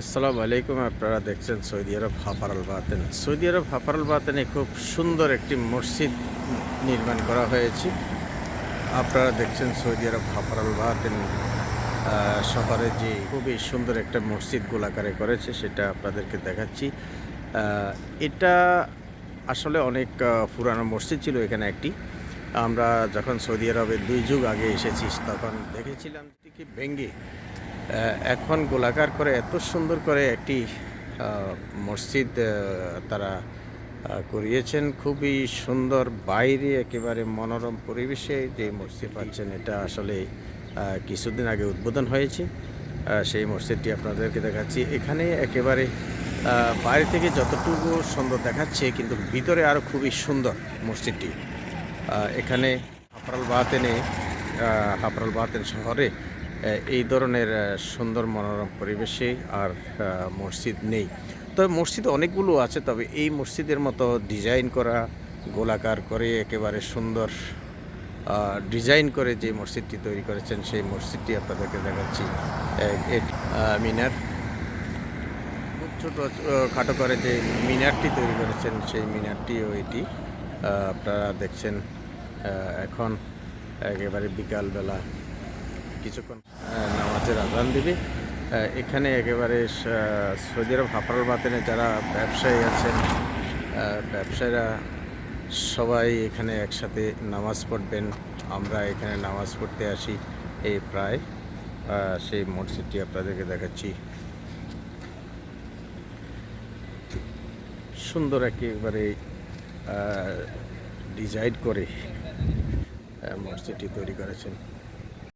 আসসালামু আলাইকুম আপনারা দেখছেন সৌদি আরব হাফারাল বাতেন। সৌদি আরব হাফারাল বাতেনে খুব সুন্দর একটি মসজিদ নির্মাণ করা হয়েছে। আপনারা দেখছেন সৌদি আরব হাফারাল বাতেন আহ, শহরে যে খুবই সুন্দর একটা মসজিদ গোলাকারে করেছে সেটা আপনাদেরকে দেখাচ্ছি। এটা আসলে অনেক পুরানো মসজিদ ছিল এখানে একটি। আমরা যখন সৌদি আরবে দুই যুগ আগে এসেছি তখন দেখেছিলাম কি ভেঙ্গে। এখন গোলাকার করে এত সুন্দর করে একটি মসজিদ তারা করিয়েছেন। খুবই সুন্দর বাইরে একেবারে মনোরম পরিবেশে যে মসজিদ পাচ্ছেন, এটা আসলে কিছুদিন আগে উদ্বোধন হয়েছে। সেই মসজিদটি আপনাদেরকে দেখাচ্ছি। এখানে একেবারে বাইরে থেকে যতটুকু সুন্দর দেখাচ্ছে, কিন্তু ভিতরে আরও খুবই সুন্দর মসজিদটি। এখানে হাপরাল বাতেনে হাপরাল বাতেন শহরে এই ধরনের সুন্দর মনোরম পরিবেশে আর মসজিদ নেই। তবে মসজিদ অনেকগুলো আছে, তবে এই মসজিদের মতো ডিজাইন করা, গোলাকার করে একেবারে সুন্দর ডিজাইন করে যে মসজিদটি তৈরি করেছেন, সেই মসজিদটি আপনাদেরকে দেখাচ্ছি। মিনার। খুব ছোটো খাটো করে যে মিনারটি তৈরি করেছেন, সেই মিনারটিও এটি। আপনারা দেখছেন এখন একেবারে বিকালবেলা কিছুক্ষণ। নামাজের আজান দিবে। এখানে একেবারে সৌদি আরব হাফার বাতেনে যারা ব্যবসায়ী আছেন ব্যবসায়ীরা সবাই এখানে একসাথে নামাজ পড়বেন। আমরা এখানে নামাজ পড়তে আসি এই প্রায় সেই মসজিদটি আপনাদেরকে দেখাচ্ছি। সুন্দর একেবারে ডিজাইন করে মসজিদটি তৈরি করেছেন।